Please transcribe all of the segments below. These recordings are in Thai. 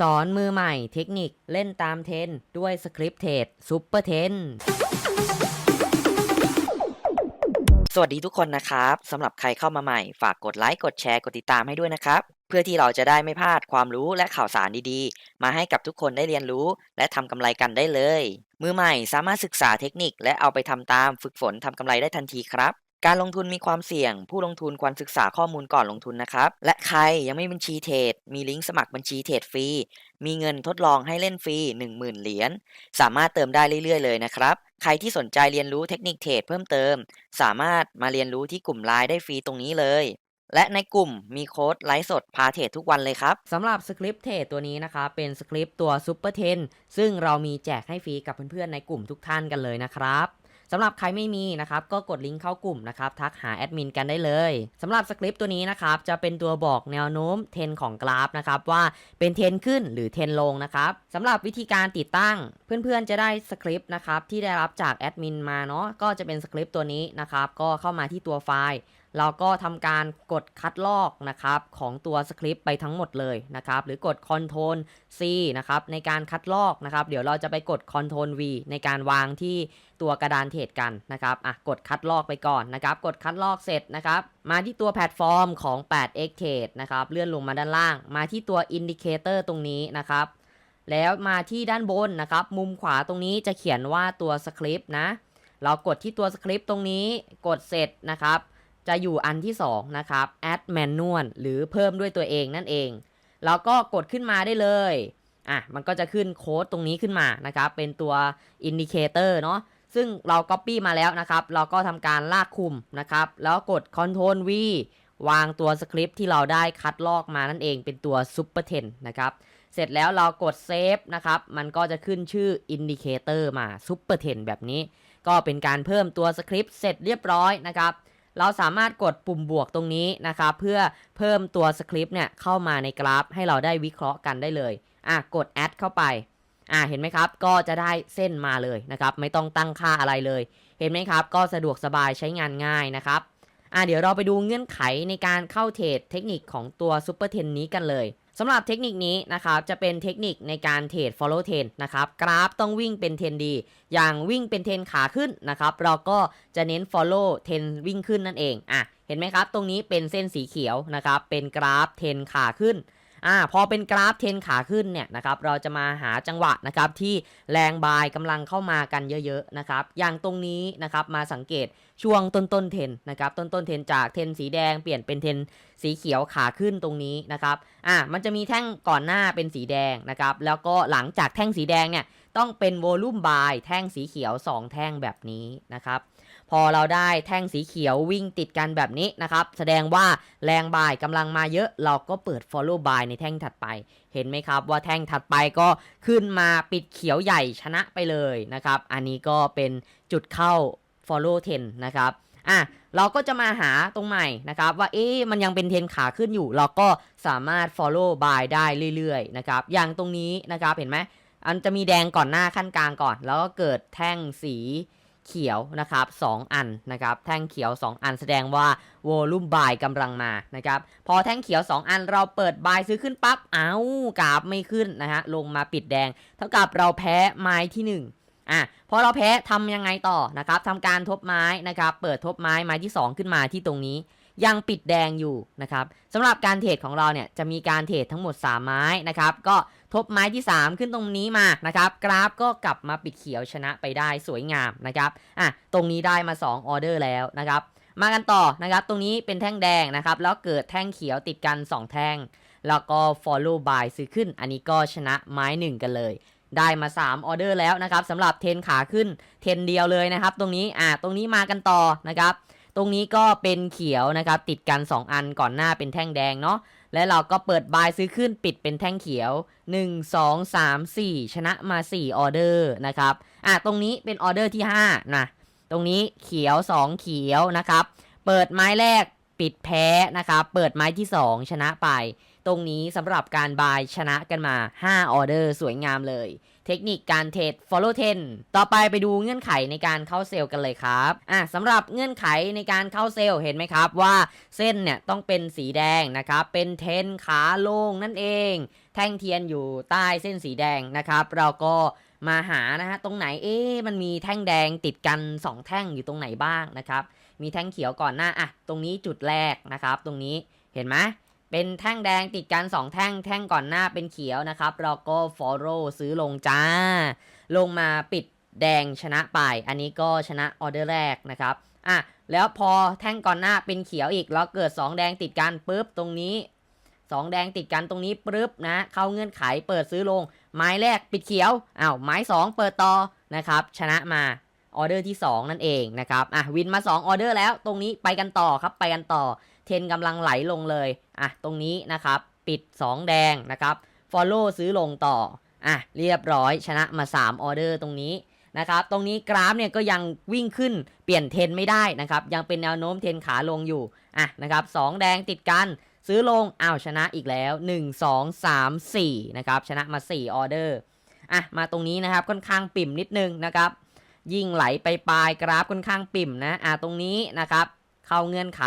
สอนมือใหม่เทคนิคเล่นตามเทรนด้วยสคริปต์เทรดซูเปอร์เทนสวัสดีทุกคนนะครับสำหรับใครเข้ามาใหม่ ฝากกดไลค์กดแชร์กดติดตามให้ด้วยนะครับ เพื่อที่เราจะได้ไม่พลาดความรู้และข่าวสารดีๆ มาให้กับทุกคนได้เรียนรู้ และทำกำไรกันได้เลย มือใหม่สามารถศึกษาเทคนิคและเอาไปทำตามฝึกฝนทำกำไรได้ทันทีครับ การลงทุนมีความเสี่ยง ผู้ลงทุนควรศึกษาข้อมูลก่อนลงทุนนะครับ และใครยังไม่มีบัญชีเทรด มีลิงก์สมัครบัญชีเทรดฟรี มีเงินทดลองให้เล่นฟรี 10,000 เหรียญ สามารถเติมได้เรื่อยๆ เลยนะครับ ใครที่สนใจเรียนรู้เทคนิคเทรดเพิ่มเติม สามารถมาเรียนรู้ที่กลุ่มไลน์ได้ฟรีตรงนี้เลย และในกลุ่มมีโค้ดไลฟ์สดพาเทรดทุกวันเลยครับสำหรับสคริปต์เทรดตัวนี้นะคะเป็นสคริปต์ตัวซูเปอร์เทนซึ่งเรามีแจกให้ฟรีกับเพื่อนๆในกลุ่มทุกท่านกันเลยนะครับ สำหรับใครไม่มีนะครับก็กดลิงก์เข้ากลุ่มนะครับทักหาแอดมินกันได้เลยสำหรับสคริปต์ตัวนี้นะครับจะเป็นตัวบอกแนวโน้มเทรนของกราฟนะครับว่าเป็นเทรนขึ้นหรือเทรนลงนะครับสำหรับวิธีการติดตั้ง เพื่อนๆจะได้สคริปต์นะครับที่ได้รับจากแอดมินมาเนาะก็จะเป็นสคริปต์ตัวนี้นะครับก็เข้ามาที่ตัวไฟล์ เราก็ทำการกดคัดลอกนะครับของตัวสคริปต์ไปทั้งหมดเลยนะครับหรือกด Ctrl C นะครับในการคัดลอกนะครับเดี๋ยวเราจะไปกด Ctrl V ในการวางที่ตัวกระดานเทรดกันนะครับอะกดคัดลอกไปก่อนนะครับกดคัดลอกเสร็จนะครับมาที่ตัวแพลตฟอร์มของ 8x Trade นะครับเลื่อนลงมาด้านล่าง มาที่ตัว Indicator ตรงนี้นะครับแล้วมาที่ด้านบนนะครับ มุมขวาตรงนี้จะเขียนว่าตัวสคริปต์นะ เรากดที่ตัวสคริปต์ตรงนี้ กดเสร็จนะครับ จะอยู่อันที่ 2 นะครับ add manual หรือเพิ่มด้วยตัวเองนั่นเองเราก็กดขึ้นมาได้เลย อะ มันก็จะขึ้นโค้ดตรงนี้ขึ้นมานะครับ เป็นตัว indicator เนาะซึ่งเรา copy มาแล้วนะครับ เราก็ทำการลากคุมนะครับ แล้วกด control V วางตัวสคริปต์ที่เราได้คัดลอกมานั่นเองเป็นตัว Super 10 นะครับ เสร็จแล้วเรากด Save นะครับ มันก็จะขึ้นชื่อ Indicator มา Super 10 แบบนี้ ก็เป็นการเพิ่มตัวสคริปต์เสร็จเรียบร้อยนะครับ เราสามารถกดปุ่มบวกตรงนี้นะครับเพื่อเพิ่มตัวสคริปต์เนี่ยเข้ามาในกราฟ ให้เราได้วิเคราะห์กันได้เลยอะกด add เข้าไปอะเห็นไหมครับ ก็จะได้เส้นมาเลยนะครับ ไม่ต้องตั้งค่าอะไรเลย เห็นไหมครับ ก็สะดวกสบายใช้งานง่ายนะครับอะเดี๋ยวเราไปดูเงื่อนไขในการเข้าเทรดเทคนิคของตัว Super 10 นี้กันเลย สำหรับเทคนิคนี้นะครับจะเป็นเทคนิคในการเทรด follow trend นะครับกราฟต้องวิ่งเป็นเทรนดี อย่างวิ่งเป็นเทรนขาขึ้นนะครับเราก็จะเน้น follow ten วิ่งขึ้นนั่นเองอะเห็นไหมครับ ตรงนี้เป็นเส้นสีเขียวนะครับเป็นกราฟเทรนขาขึ้น อ่าพอเป็นกราฟเทนขาขึ้นเนี่ยนะครับเราจะมาหาจังหวะนะครับที่แรงบายกำลังเข้ามากันเยอะๆนะครับอย่างตรงนี้นะครับมาสังเกตช่วงต้นต้นๆเทนนะครับต้นต้นๆเทนจากเทนสีแดงเปลี่ยนเป็นเทนสีเขียวขาขึ้นตรงนี้นะครับอ่ามันจะมีแท่งก่อนหน้าเป็นสีแดงนะครับแล้วก็หลังจากแท่งสีแดงเนี่ยต้องเป็นโวลูมบายแท่งสีเขียว 2 แท่งแบบนี้นะครับ พอเราได้แท่งสีเขียววิ่งติดกันแบบนี้นะครับ แสดงว่าแรงบ่ายกำลังมาเยอะ เราก็เปิด follow buy ในแท่งถัดไป เห็นไหมครับว่าแท่งถัดไปก็ขึ้นมาปิดเขียวใหญ่ชนะไปเลยนะครับ อันนี้ก็เป็นจุดเข้า follow 10 นะครับอะเราก็จะมาหาตรงใหม่นะครับว่าเอ๊ะมันยังเป็นเทนขาขึ้นอยู่ เราก็สามารถ follow buy ได้เรื่อยๆนะครับอย่างตรงนี้นะครับเห็นไหมอันจะมีแดงก่อนหน้าขั้นกลางก่อน แล้วก็เกิดแท่งสี เขียวนะครับ2อันนะครับแท่งเขียว 2 อันแสดงว่าโวลุ่มบายกำลังมานะครับพอแท่งเขียว 2 อันเราเปิดบายซื้อขึ้นปั๊บเอ้ากราฟไม่ขึ้นนะฮะลงมาปิดแดง เท่ากับเราแพ้ไม้ที่1อะพอเราแพ้ทำยังไงต่อนะครับทำการทบไม้นะครับ เปิดทบไม้ไม้ที่ 2 ขึ้นมาที่ตรงนี้ ยังปิดแดงอยู่นะครับสำหรับการเทรดของเราเนี่ยจะมีการเทรดทั้งหมด 3 ไม้นะครับก็ทบไม้ที่ 3 ขึ้นตรงนี้มานะครับกราฟก็กลับมาปิดเขียวชนะไปได้สวยงามนะครับอะตรงนี้ได้มา 2 ออเดอร์แล้วนะครับมากันต่อนะครับตรงนี้เป็นแท่งแดงนะครับแล้วเกิดแท่งเขียวติดกัน 2 แท่ง แล้วก็ follow by ซื้อขึ้น อันนี้ก็ชนะไม้ 1 กันเลยได้มา 3 ออเดอร์แล้วนะครับสำหรับเทรนขาขึ้นเทรนเดียวเลยนะครับ ตรงนี้อ่าตรงนี้มากันต่อนะครับ รงนี้ก็เป็นเขียวนะครับ ติดกัน 2 อันก่อนหน้าเป็นแท่งแดงเนาะและเราก็เปิดบายซื้อขึ้นปิดเป็นแท่งเขียว 1 2 3 4 ชนะมา 4 ออเดอร์นะครับอะตรงนี้เป็นออเดอร์ที่5นะตรงนี้เขียว 2 เขียวนะครับ เปิดไม้แรกปิดแพ้นะครับเปิดไม้ที่ 2 ชนะไป ตรงนี้สำหรับการบายชนะกันมา 5 ออเดอร์สวยงามเลย เทคนิคการเทรด follow 10 ต่อไปไปดูเงื่อนไขในการเข้าเซลล์กันเลยครับอะสำหรับเงื่อนไขในการเข้าเซลล์เห็นไหมครับว่าเส้นเนี่ยต้องเป็นสีแดงนะครับเป็นเทนขาลงนั่นเอง แท่งเทียนอยู่ใต้เส้นสีแดงนะครับ เราก็มาหานะฮะตรงไหนเอ๊มันมีแท่งแดงติดกัน 2 แท่งอยู่ตรงไหนบ้างนะครับ มีแท่งเขียวก่อนหน้าอะตรงนี้จุดแรกนะครับ ตรงนี้เห็นไหม เป็นแท่งแดงติดกัน 2 แท่งแท่งก่อนหน้าเป็นเขียวนะครับเราก็ follow ซื้อลงจ้า ลงมาปิดแดงชนะไป อันนี้ก็ชนะออเดอร์แรกนะครับอะแล้วพอแท่งก่อนหน้าเป็นเขียวอีกแล้วเกิด 2 แดงติดกันปุ๊บตรงนี้ 2 แดงติดกันตรงนี้ปุ๊บนะ เข้าเงื่อนไขเปิดซื้อลง ไม้แรกปิดเขียวอ้าวไม้ 2 เปิดต่อนะครับชนะมาออเดอร์ที่ 2 นั่นเองนะครับอะวินมา 2 ออเดอร์แล้วตรงนี้ไปกันต่อครับไปกันต่อ เทรนกำลังไหลลงเลยอะตรงนี้นะครับปิด 2 แดงนะครับ follow ซื้อลงต่ออะเรียบร้อยชนะมา 3 ออเดอร์ตรงนี้นะครับตรงนี้กราฟเนี่ยก็ยังวิ่งขึ้นเปลี่ยนเทรนไม่ได้นะครับยังเป็นแนวโน้มเทรนขาลงอยู่อะนะครับสองแดงติดกันซื้อลงอ้าวชนะอีกแล้ว 1 2 3 4นะครับชนะมา 4 ออเดอร์อะมาตรงนี้นะครับค่อนข้างปิ่มนิดนึงนะครับยิ่งไหลไปปลายกราฟค่อนข้างปิ่มนะอะตรงนี้นะครับเข้าเงื่อนไข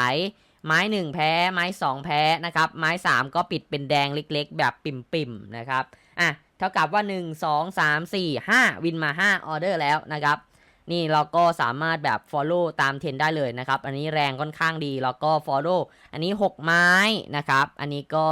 ไม้1แพ้ ไม้2แพ้นะครับ ไม้3ก็ปิดเป็นแดงเล็กๆ แบบปิ่มๆนะครับ อะ เท่ากับว่า1 2 3 4 5วินมา5ออเดอร์แล้วนะครับ นี่เราก็สามารถแบบ follow ตามเทรนได้เลยนะครับ อันนี้แรงค่อนข้างดี แล้วก็ follow อันนี้ 6 ไม้นะครับ อันนี้ก็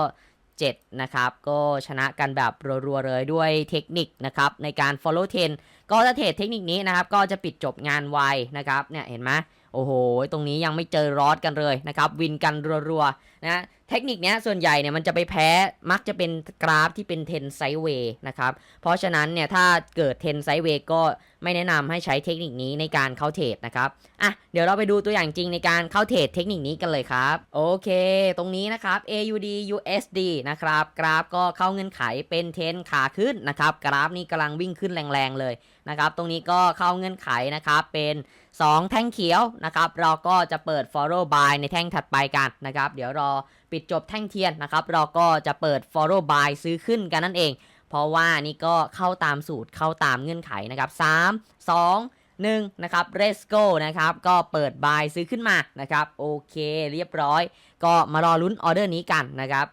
7 นะครับ ก็ชนะกันแบบรัวๆเลยด้วยเทคนิคนะครับ ในการ follow เทรนก็ถ้าเทรดเทคนิคนี้นะครับ ก็จะปิดจบงานไวนะครับ เนี่ยเห็นไหม โอ้โห ตรงนี้ยังไม่เจอรอดกันเลยนะครับ วินกันรัวๆนะเทคนิคเนี้ยส่วนใหญ่เนี่ยมันจะไปแพ้มักจะเป็นกราฟที่เป็นเทนไซเวย์นะครับ เพราะฉะนั้นเนี่ยถ้าเกิดเทนไซเวย์ก็ไม่แนะนำให้ใช้เทคนิคนี้ในการเข้าเทรดนะครับอะเดี๋ยวเราไปดูตัวอย่างจริงในการเข้าเทรดเทคนิคนี้กันเลยครับโอเค ตรงนี้นะครับ AUD USD นะครับกราฟก็เข้าเงื่อนไขเป็นเทนขาขึ้นนะครับกราฟนี้กำลังวิ่งขึ้นแรงๆเลยนะครับตรงนี้ก็เข้าเงื่อนไขนะครับเป็น 2 แท่งเขียวนะครับเราก็จะเปิด follow buy ในแท่งถัดไปกันนะครับ เดี๋ยวรอปิดจบแท่งเทียนนะครับ เราก็จะเปิด follow buy ซื้อขึ้นกันนั่นเอง เพราะว่านี่ก็เข้าตามสูตรเข้าตามเงื่อนไขนะครับ 3 2 1นะครับ let's go นะครับก็เปิด buy ซื้อขึ้นมานะครับโอเคเรียบร้อย ก็มารอลุ้นออเดอร์นี้กันนะครับ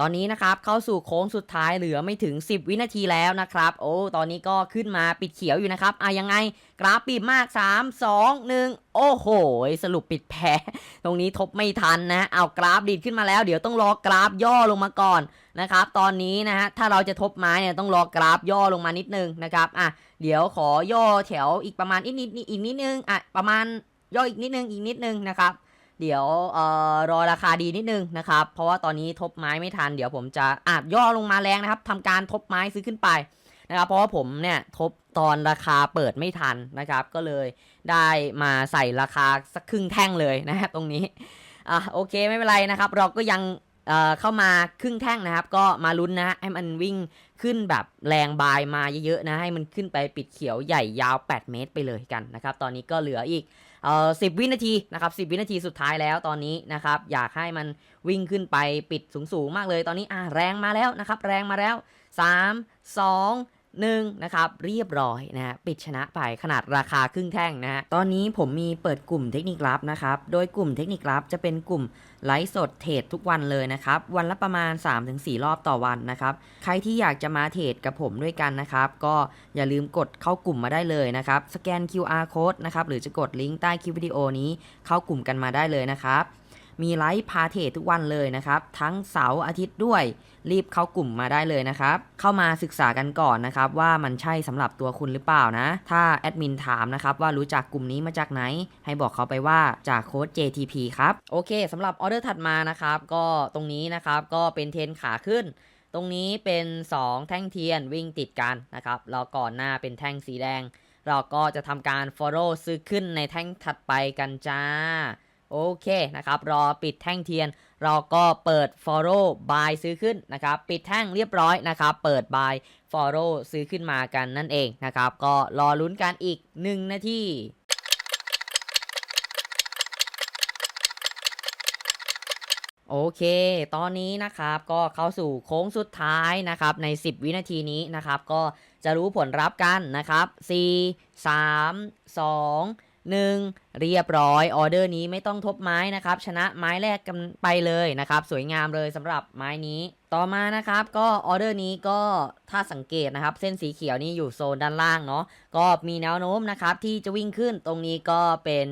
ตอนนี้นะครับเข้าสู่โค้งสุดท้ายเหลือไม่ถึง 10 วินาทีแล้วนะครับ โอ้ตอนนี้ก็ขึ้นมาปิดเขียวอยู่นะครับอะยังไงกราฟปีบมาก 3 2 1 โอ้โห สรุปปิดแพ้ตรงนี้ทบไม่ทันนะเอากราฟดีดขึ้นมาแล้ว เดี๋ยวต้องรอกราฟย่อลงมาก่อนนะครับตอนนี้นะฮะถ้าเราจะทบไม้เนี่ยต้องรอกราฟย่อลงมานิดนึงนะครับอะเดี๋ยวขอย่อแถวอีกประมาณอีกนิดอีกนิดนึงอะประมาณย่ออีกนิดนึงอีกนิดนึงนะครับ เดี๋ยวเอ่อรอราคาดีนิดนึงนะครับ เพราะว่าตอนนี้ทบไม้ไม่ทัน เดี๋ยวผมจะอาจย่อลงมาแรงนะครับทำการทบไม้ซื้อขึ้นไปนะครับเพราะว่าผมเนี่ยทบตอนราคาเปิดไม่ทันนะครับ ก็เลยได้มาใส่ราคาสักครึ่งแท่งเลยนะครับตรงนี้อะโอเคไม่เป็นไรนะครับ เราก็ยังเอ่อเข้ามาครึ่งแท่งนะครับ ก็มาลุ้นนะให้มันวิ่งขึ้นแบบแรงบายมาเยอะๆนะให้มันขึ้นไปปิดเขียวใหญ่ยาว 8 เมตรไปเลยกันนะครับ ตอนนี้ก็เหลืออีก เอ่อสิวินาทีนะครับสิวินาทีสุดท้ายแล้วตอนนี้นะครับอยากให้มันวิ่งขึ้นไปปิดสูงๆมากเลยตอนนี้อ่าแรงมาแล้วนะครับแรงมาแล้ว 3 2 1นะครับเรียบร้อยนะฮะปิดชนะไปขนาดราคาครึ่งแท่งนะฮะตอนนี้ผมมีเปิดกลุ่มเทคนิคลับนะครับโดยกลุ่มเทคนิคลับจะเป็นกลุ่มไลฟ์สดเทรดทุกวันเลยนะครับวันละประมาณ 3-4 รอบต่อวันนะครับใครที่อยากจะมาเทรดกับผมด้วยกันนะครับก็อย่าลืมกดเข้ากลุ่มมาได้เลยนะครับสแกน QR code นะครับหรือจะกดลิงก์ใต้คลิปวิดีโอนี้เข้ากลุ่มกันมาได้เลยนะครับ มีไลฟ์พาเทรดทุกวันเลยนะครับ ทั้งเสาร์อาทิตย์ด้วย รีบเข้ากลุ่มมาได้เลยนะครับ เข้ามาศึกษากันก่อนนะครับ ว่ามันใช่สำหรับตัวคุณหรือเปล่านะ ถ้าแอดมินถามนะครับว่ารู้จักกลุ่มนี้มาจากไหน ให้บอกเขาไปว่าจากโค้ด JTP ครับ โอเคสำหรับออเดอร์ถัดมานะครับ ก็ตรงนี้นะครับก็เป็นเทนขาขึ้นตรงนี้เป็น 2 แท่งเทียนวิ่งติดกันนะครับแล้วก่อนหน้าเป็นแท่งสีแดง เราก็จะทำการ follow ซื้อขึ้นในแท่งถัดไปกันจ้า โอเคนะครับรอปิดแท่งเทียน เราก็เปิด follow buy ซื้อขึ้นนะครับปิดแท่งเรียบร้อยนะครับเปิด buy follow ซื้อขึ้นมากันนั่นเองนะครับก็รอลุ้นกันอีก 1 นาทีโอเค ตอนนี้นะครับก็เข้าสู่โค้งสุดท้ายนะครับใน 10 วินาทีนี้นะครับก็จะรู้ผลลัพธ์กันนะครับ 4 3 2 1 เรียบร้อยออเดอร์นี้ไม่ต้องทบไม้นะครับ ชนะไม้แรกกันไปเลยนะครับ สวยงามเลยสำหรับไม้นี้ ต่อมานะครับ ก็ออเดอร์นี้ก็ถ้าสังเกตนะครับ เส้นสีเขียวนี่อยู่โซนด้านล่างเนาะก็มีแนวโน้มนะครับ ที่จะวิ่งขึ้นตรงนี้ก็เป็น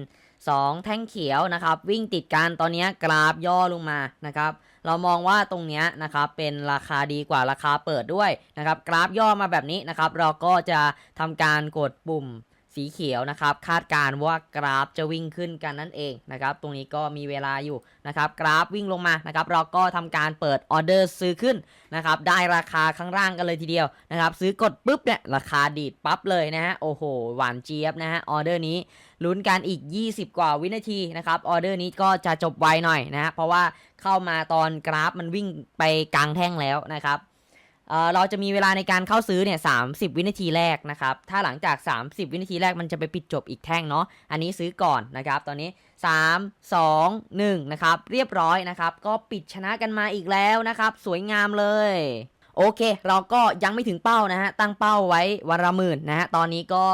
2 แท่งเขียวนะครับ วิ่งติดกันตอนนี้กราฟย่อลงมานะครับ เรามองว่าตรงนี้นะครับเป็นราคาดีกว่าราคาเปิดด้วยนะครับ กราฟย่อมาแบบนี้นะครับ เราก็จะทำการกดปุ่ม สีเขียวนะครับ คาดการว่ากราฟจะวิ่งขึ้นกันนั่นเองนะครับ ตรงนี้ก็มีเวลาอยู่นะครับ กราฟวิ่งลงมานะครับ เราก็ทำการเปิดออเดอร์ซื้อขึ้นนะครับ ได้ราคาข้างล่างกันเลยทีเดียวนะครับ ซื้อกดปุ๊บเนี่ยราคาดีดปั๊บเลยนะฮะ โอ้โห หวานเจี๊ยบนะฮะ ออเดอร์นี้ลุ้นกันอีก 20 กว่าวินาทีนะครับ ออเดอร์นี้ก็จะจบไวหน่อยนะฮะ เพราะว่าเข้ามาตอนกราฟมันวิ่งไปกลางแท่งแล้วนะครับ เราจะมีเวลาในการเข้าซื้อเนี่ย30วินาทีแรกนะครับ ถ้าหลังจาก 30 วินาทีแรกมันจะไปปิดจบอีกแท่งเนาะ อันนี้ซื้อก่อนนะครับ ตอนนี้ 3 2 1นะครับเรียบร้อยนะครับ ก็ปิดชนะกันมาอีกแล้วนะครับ สวยงามเลยโอเค เราก็ยังไม่ถึงเป้านะฮะ ตั้งเป้าไว้วันละหมื่นนะฮะ ตอนนี้ก็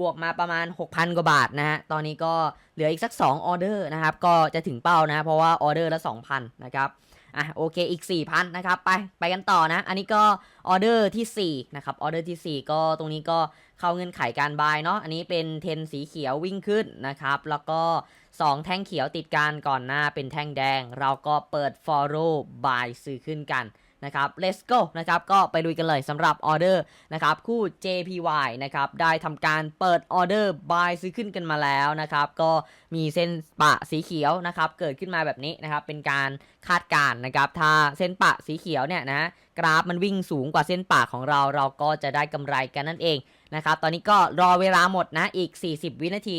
บวกมาประมาณ 6,000 กว่าบาทนะฮะ ตอนนี้ก็เหลืออีกสัก 2 ออเดอร์นะครับ ก็จะถึงเป้านะเพราะว่าออเดอร์ละ 2,000 นะครับ อะโอเคอีก 4,000นะครับไปไปกันต่อนะ อันนี้ก็ออเดอร์ที่4นะครับออเดอร์ที่ 4 ก็ตรงนี้ก็เข้าเงื่อนไขการบายเนาะอันนี้เป็นเทนสีเขียววิ่งขึ้นนะครับแล้วก็ 2 แท่งเขียวติดกันก่อนหน้าเป็นแท่งแดง เราก็เปิด follow บายซื้อขึ้นกัน นะครับ let's go นะครับก็ไปลุยกันเลยสำหรับออเดอร์นะครับคู่ JPY นะครับได้ทำการเปิดออเดอร์ buy ซื้อขึ้นกันมาแล้วนะครับก็มีเส้นปะสีเขียวนะครับเกิดขึ้นมาแบบนี้นะครับเป็นการคาดการณ์นะครับถ้าเส้นปะสีเขียวเนี่ยนะกราฟมันวิ่งสูงกว่าเส้นปะของเรา เราก็จะได้กำไรกันนั่นเองนะครับตอนนี้ก็รอเวลาหมดนะอีก 40 วินาที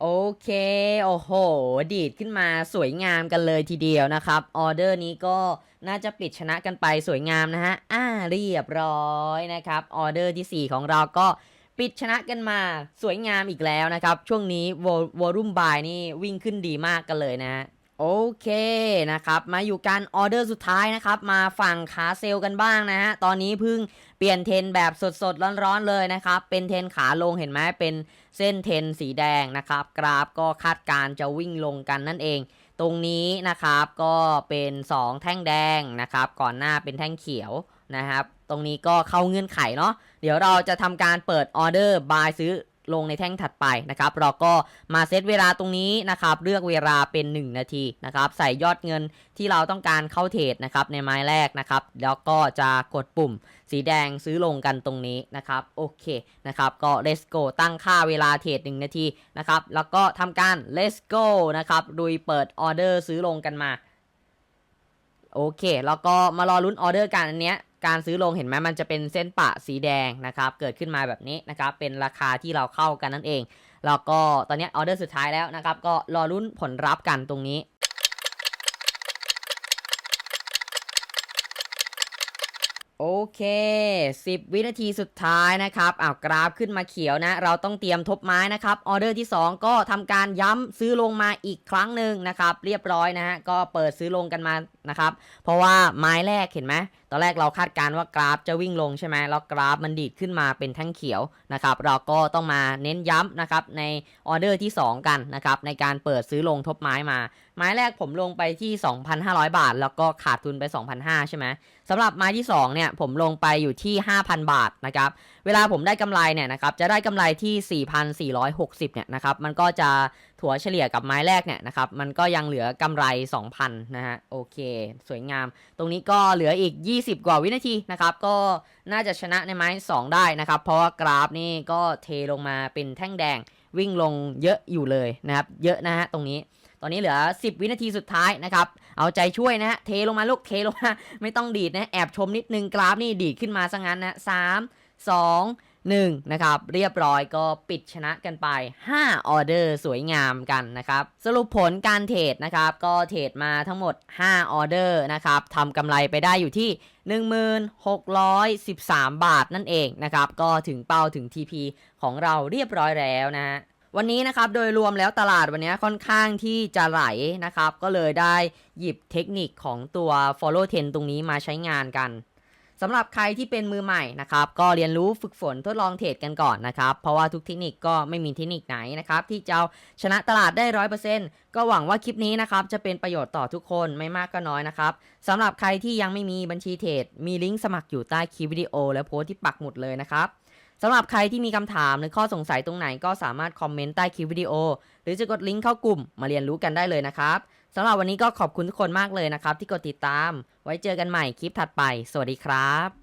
โอเค โอ้โห ดีดขึ้นมาสวยงามกันเลยทีเดียวนะครับ ออเดอร์นี้ก็น่าจะปิดชนะกันไปสวยงามนะฮะ อ่า เรียบร้อยนะครับ ออเดอร์ทีสี่4 ของเราก็ปิดชนะกันมาสวยงามอีกแล้วนะครับ ช่วงนี้วอลุ่มบายนี่วิ่งขึ้นดีมากกันเลยนะ โอเคนะครับ มาอยู่กันออเดอร์สุดท้ายนะครับ มาฝั่งขาเซลล์กันบ้างนะฮะ ตอนนี้เพิ่งเปลี่ยนเทนแบบสดๆ ร้อนๆเลยนะครับ เป็นเทนขาลงเห็นไหมเป็นเส้นเทนสีแดงนะครับ กราฟก็คาดการจะวิ่งลงกันนั่นเอง ตรงนี้นะครับก็เป็น 2 แท่งแดงนะครับ ก่อนหน้าเป็นแท่งเขียวนะครับ ตรงนี้ก็เข้าเงื่อนไขเนาะ เดี๋ยวเราจะทำการเปิดออเดอร์บายซื้อ ลงในแท่งถัดไปนะครับ เราก็มาเซตเวลาตรงนี้นะครับ เลือกเวลาเป็น 1 นาทีนะครับ ใส่ยอดเงินที่เราต้องการเข้าเทรดนะครับในไม้แรกนะครับ แล้วก็จะกดปุ่มสีแดงซื้อลงกันตรงนี้นะครับ โอเคนะครับ ก็ let's go ตั้งค่าเวลาเทรด1นาทีนะครับ แล้วก็ทำการ let's go นะครับดุยเปิดออเดอร์ซื้อลงกันมาโอเค แล้วก็มารอลุ้นออเดอร์กันอันเนี้ย การซื้อลงเห็นไหมมันจะเป็นเส้นปะสีแดงนะครับ เกิดขึ้นมาแบบนี้นะครับ เป็นราคาที่เราเข้ากันนั่นเอง แล้วก็ตอนนี้ออเดอร์สุดท้ายแล้วนะครับ ก็รอลุ้นผลลัพธ์กันตรงนี้โอเค 10 วินาทีสุดท้ายนะครับอ้าวกราฟขึ้นมาเขียวนะ เราต้องเตรียมทบไม้นะครับออเดอร์ที่ 2 ก็ทำการย้ำซื้อลงมาอีกครั้งหนึ่งนะครับ เรียบร้อยนะฮะก็เปิดซื้อลงกันมา นะครับ เพราะว่าไม้แรกเห็นไหมตอนแรกเราคาดการณ์ว่ากราฟจะวิ่งลงใช่ไหมแล้วกราฟมันดีดขึ้นมาเป็นแท่งเขียวนะครับ เราก็ต้องมาเน้นย้ำนะครับในออเดอร์ที่ 2 กันนะครับในการเปิดซื้อลงทบไม้มา ไม้แรกผมลงไปที่ 2,500 บาท แล้วก็ขาดทุนไป 2,500 ใช่ไหมสำหรับไม้ที่2เนี่ยผมลงไปอยู่ที่ 5,000 บาทนะครับเวลาผมได้กำไรเนี่ยนะครับจะได้กำไรที่ 4,460เนี่ยนะครับมันก็จะ ถัวเฉลี่ยกับไม้แรกเนี่ยนะครับ มันก็ยังเหลือกำไร 2,000 นะฮะ โอเค สวยงาม ตรงนี้ก็เหลืออีก 20 กว่าวินาทีนะครับ ก็น่าจะชนะในไม้ 2 ได้นะครับ เพราะว่ากราฟนี่ก็เทลงมาเป็นแท่งแดงวิ่งลงเยอะอยู่เลยนะครับ เยอะนะฮะตรงนี้ ตอนนี้เหลือ 10 วินาทีสุดท้ายนะครับ เอาใจช่วยนะฮะ เทลงมาลูก เทลงมา ไม่ต้องดีดนะ แอบชมนิดนึงกราฟนี่ดีดขึ้นมาซะงั้นนะสามสอง หนึ่งนะครับเรียบร้อยก็ปิดชนะกันไป 5 ออเดอร์สวยงามกันนะครับ สรุปผลการเทรดนะครับ ก็เทรดมาทั้งหมด 5 ออเดอร์นะครับทำกำไรไปได้อยู่ที่ 1613 บาทนั่นเองนะครับ ก็ถึงเป้าถึง TP ของเราเรียบร้อยแล้วนะฮะวันนี้นะครับโดยรวมแล้วตลาดวันนี้ค่อนข้างที่จะไหลนะครับ ก็เลยได้หยิบเทคนิคของตัว follow trend ตรงนี้มาใช้งานกัน สำหรับใครที่เป็นมือใหม่นะครับก็เรียนรู้ฝึกฝนทดลองเทรดกันก่อนนะครับ เพราะว่าทุกเทคนิคก็ไม่มีเทคนิคไหนนะครับที่จะชนะตลาดได้ร้อยเปอร์เซ็นต์ก็หวังว่าคลิปนี้นะครับจะเป็นประโยชน์ต่อทุกคนไม่มากก็น้อยนะครับสำหรับใครที่ยังไม่มีบัญชีเทรดมีลิงก์สมัครอยู่ใต้คลิปวิดีโอ และโพสต์ที่ปักหมุดเลยนะครับสำหรับใครที่มีคำถามหรือข้อสงสัยตรงไหนก็สามารถคอมเมนต์ใต้คลิปวิดีโอ หรือจะกดลิงก์เข้ากลุ่มมาเรียนรู้กันได้เลยนะครับ สำหรับวันนี้ก็ขอบคุณทุกคนมากเลยนะครับ ที่กดติดตาม ไว้เจอกันใหม่คลิปถัดไป สวัสดีครับ